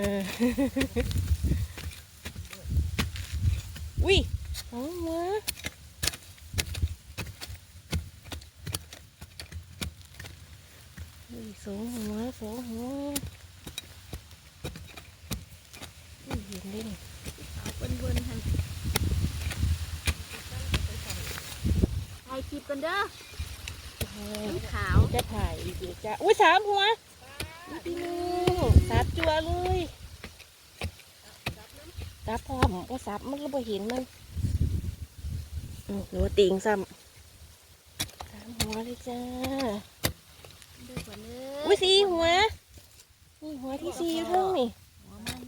เอออุ้ยเอามาอุ้ยสองหัวสองหัวอุ้ยเห็นได้นี่เอาเบิ้นเบิ้นๆหันถ่ายคลิปกันเด้อเออสีขาวจะถ่ายอีกเดี๋ยวจะอุ้ยสามหัวนี่ พี่น้องสับจัวเลยสับพร้อมก็สับมันก็บ่เห็นมันอืมหนูติงซ้ำสามหัวเลยจ้าเด้อก่อนเด้ออุ้ยสี่หัวนี่หัวที่สี่อยู่เทั้งนี่หัวมัน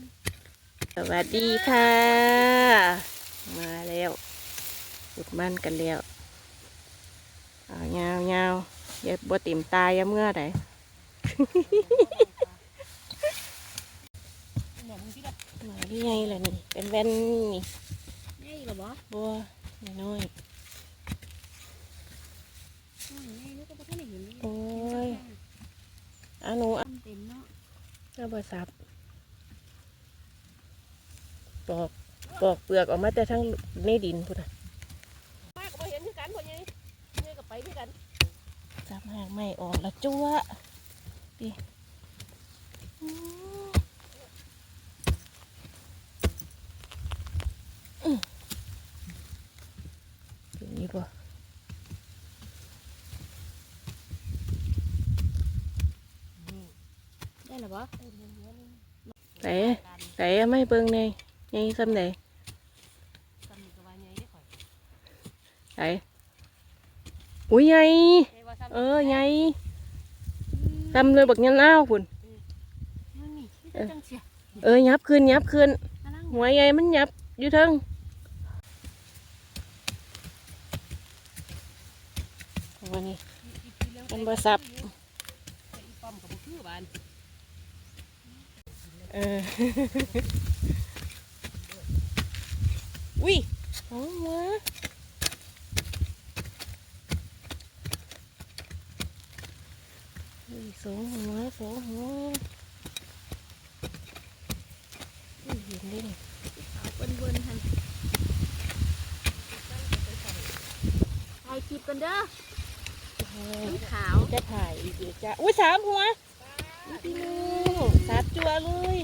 สวัสดีค่ะ มาแล้วขุดมันกันแล้วเอาเงาเงาอย่าบ่ติ่มตายอย่าเมื่อไหร่ หมองที่ละมาที่ไงล่ะนี่เป็นแว่นนี่ง่ายเหรอบ่บัวน้อยอืมง่ายนึกว่าบ่ทันได้เห็นเลยโอ้ยอาหนูอาเต็มเนาะเอาบสับปอกปอกเปลือกออกมาแต่ทั้งในดินพุ่นน่ะมากบ่เห็นคือกันพ่อใหญ่เนี่ยก็ไปคือกันจับหางไม่ออกละจั่ว ดิอืมอืมถึงนี้ป่ะได้เหรอบ่แต่แต่ไม่เบิ่งในยังซ้ำไหนซ้ำนี่ก็ว่าใหญ่ได้อข่อยแต่อุ้ยไงใหญ่ว่าซ้ำเออไง ซ้ำเลยบักยันเอ้าวพุ่นนั่นนี่นี่จังเสียเออยับขึ้นยับขึ้นอันนั้นหัวใหญ่มันยับอยู่เทั้งวันนี้มันบ่ซับไอ้อีป้อมกับบ่คือบ้านเอออุ้ยสองหัวอุ้ย สองหัวสองหัวเห็นได้นี่เอาเบิ้นเบิ้นๆหันถ่ายคลิปกันเด้อขาวจะถ่ายอีกเดี๋ยวจะอุ้ยสามหัวพี่น้อสับจัวเลย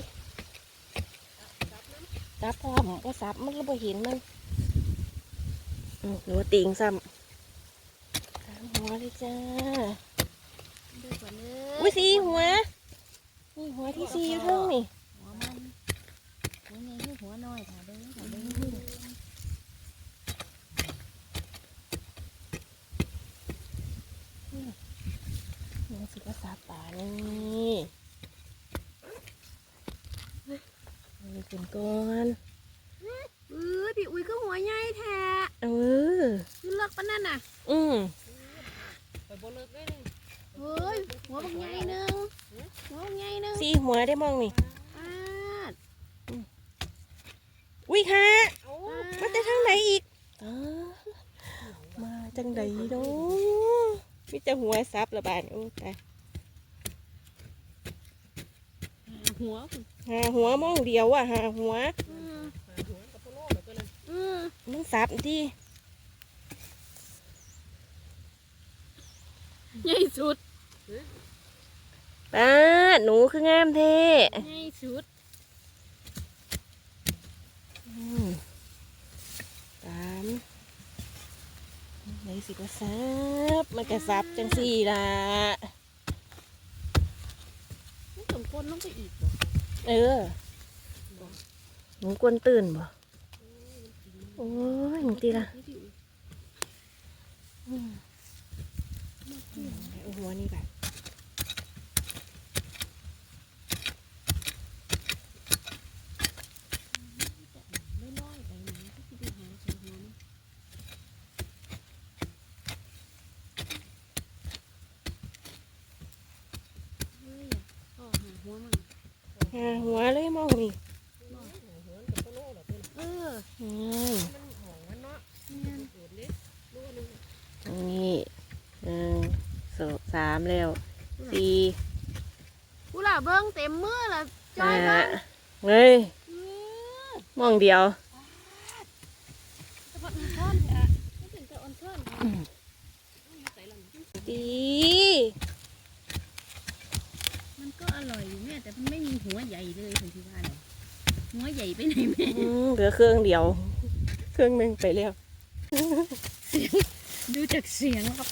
สับพร้อมก็สับมันก็บ่เห็นมันหนูติงซ้ำสามหัวเลยจ้า อุ้ยสีหัวนี่หัวที่สีอยู่เทั้งนี่หัวมันหัวใหญ่คือหัวน้อยค่ะเด้อค่ะเด้อหนูสิภาษาป่านี่นี่ขึ้นก่อนเออพี่อุ้ยก็หัวใหญ่แท้เออคือเลิกปานนั่นน่ะ อืมเลิกเลย ฮ้ยหัวบักใหญ่หนึงหัวบักใหญ่หนึงสี่หัวได้มองนี่ ปาดอุ้ยค่ะโอ้มาแต่ทางไหนอีกอ๋อมาจังไหนเนาะมีแต่หัวซับละบาดโอ้ตายหัวพุ่นหาหัวมองเดียวอะหาหัวอืมอืมมันซับที่ใหญ่สุด ป้าดหนูคืองามเท่ใหญ่สุดอืมสามไหนสิก็ซับมันก็ซับจังสี่ล่ะมันสมควรลงไปอีกบ่เออหนูกวนตื่นบ่โอ้ยหนูตีละอืมเอาหัวนี่แบบ ไม่น้อยไปไหนก็สิไปหาใส่หัวมันเฮ้ยพ่อหาหัวมัน หาหัวเลยมองนี่ เอออืมแม่นนี่หนึ่งสองสามแล้วสี่กูล่ะเบิ้งเต็มมือละจอห้ายเบิ้งเฮ้ยเออมองเดียวจะบอกอ่อนช้อนเถอะไม่ถึงจะอ่อนช้อนใส่ลำดีมันก็อร่อยอยู่แม่แต่มันไม่มีหัวใหญ่เลยคุณที่ว่าเนี่ย หัวใหญ่ไปไหนแม่ อืมเหลือเครื่องเดียว เครื่องหนึ่งไปแล้วดูจากเสียงแล้วครับ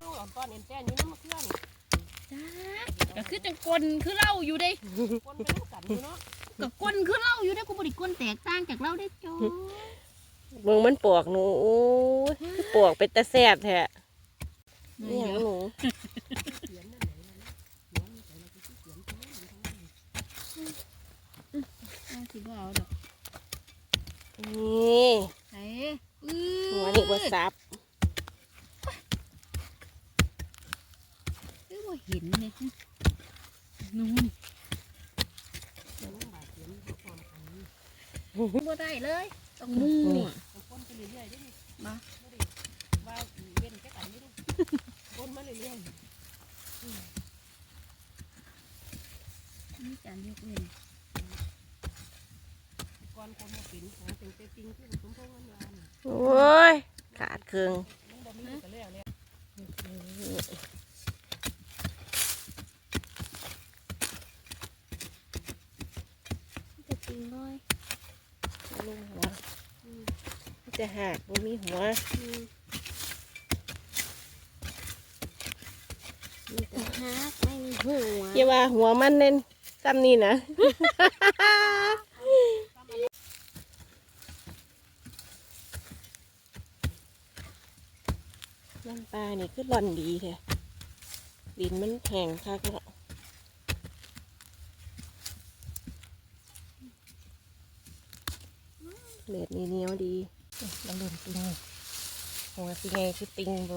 อ่อนก้อนเอ็นแป้นนี่น้ำมะเขือนี่จ้าก็คือจังกลคือเหล่าอยู่เด้คนไปน้ำกันอยู่เนาะก็กลคือเหล่าอยู่เด้กูบริกลแตกต่างจากเหล่าได้โจ้เบิ่งมันปอกหนูโอ้ยคือปอกเป็นตะแสบแท้ นี่หยังหนูเอาสิบ่เอาดอกนี่ไอ้อื้หัวนี่บ่ซับคือบ่เห็นเลยนู่นบ่ได้เลยต้องมู่คนไปเรื่อยๆเด้นี่มาบ่ได้ว่าเว้นแค่กันอยู่นี่ คนมาเรื่อยมีการยกเว้นๆก่อนคนมาเป็นหาเป็นเตปิงคือสมพงษ์งามๆโอ้ย ขาดเครื่องมันบ่มีก็แล้วแล้วจะจริงเลยลงหัวมันจะหักบ่มีหัว มีแต่ ฮักไม่มีหัวอย่าว่าหัวมันเน้นซ้ำนี่นะน้ำปลานี่คือร่อนดีแท้ดินมันแห้งคักเนาะเลือดนี่เหนียวดีมันหล่นติงหัวสิไงคือติงโบ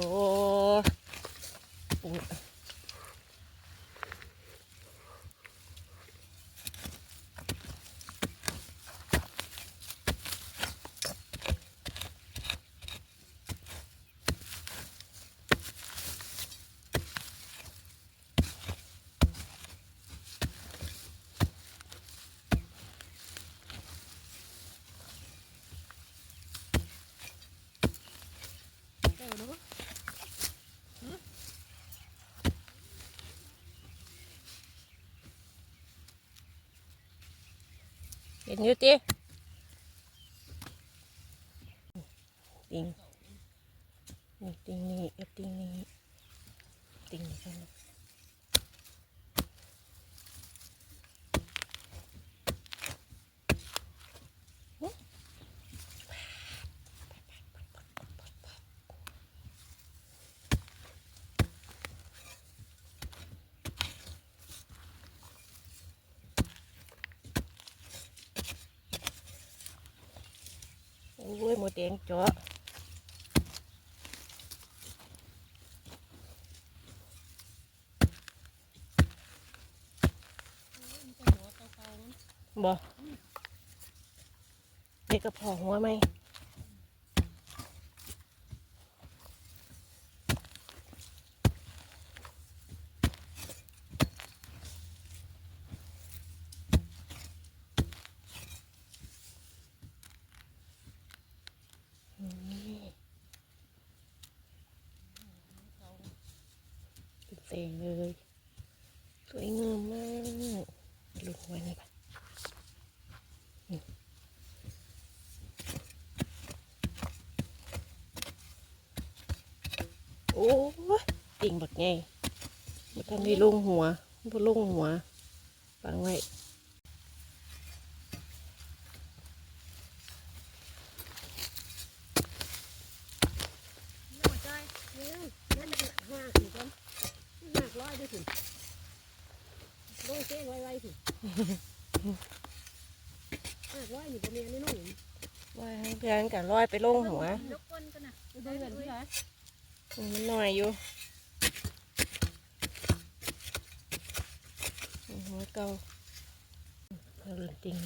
อุ๊ยเห็นอยู่ติติงนี่ติงนี่กับติงนี่ติงนี่กันนะโอ้ยหมดแดงเจาะบ่เด็กกระเพาะหัวไหม แต่งเลย สวยงามมากลุกไว้นี่ปะโอ้ติ่งบักไงมันทำให้ลงหัวบ่ลงหัวฟังไว้ใจเร็วนั่นหักหักอีกคนหักร้อยด้วยสิโดยเส้น ไวๆสิหักร้อยอยู่ประเมียนี่น้องว่าให้เพื่อนกันลอยไปลงหัวยกก้นกันนะดูเดือนพี่ชายอืมมันหน่อยอยู่อืมหัวเก่าเอาเรื่องจริง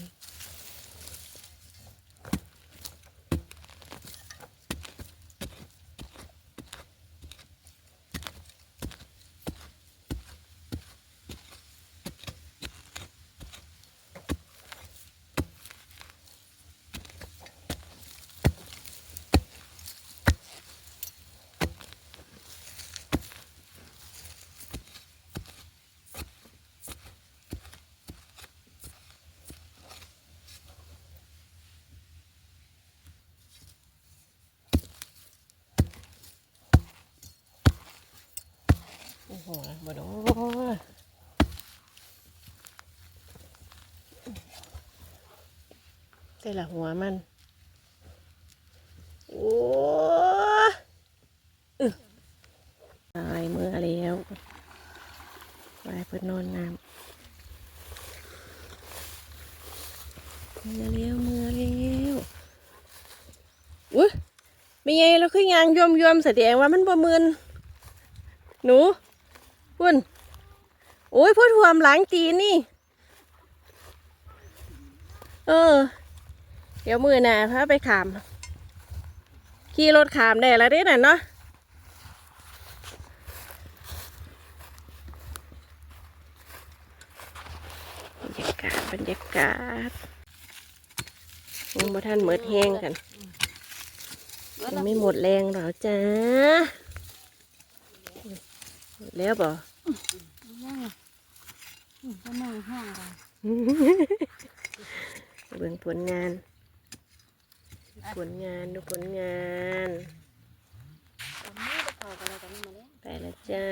หัวบ่ดอ แต่ละหัวมัน โอ้อึตายเมื่อแล้วไปเพิ่นนอนน้ำเมื่อแล้วเมื่อแล้วอุ้ยไม่ไงเราคือยางยมยมๆแสดงว่ามันประมืนหนูพุ่นโอ้ยพูดหวมหลังตีนนี่ เออ เดี๋ยวมือหน่ะพาไปขาม ขี่รถขามได้แล้วเด้น่ะเนาะบรรยากาศบรรยากาศยังบ่ท่านเมิดแห้งกันยังไม่หมดแรงหรอจ้าหมดแล้วบ่ยังก็นั่งห้องกันเบิ่งผลงาน ผลงานดูผลงาน ตอนนี้จะพอกันแล้วกันมาแล้วไปแล้วจ้า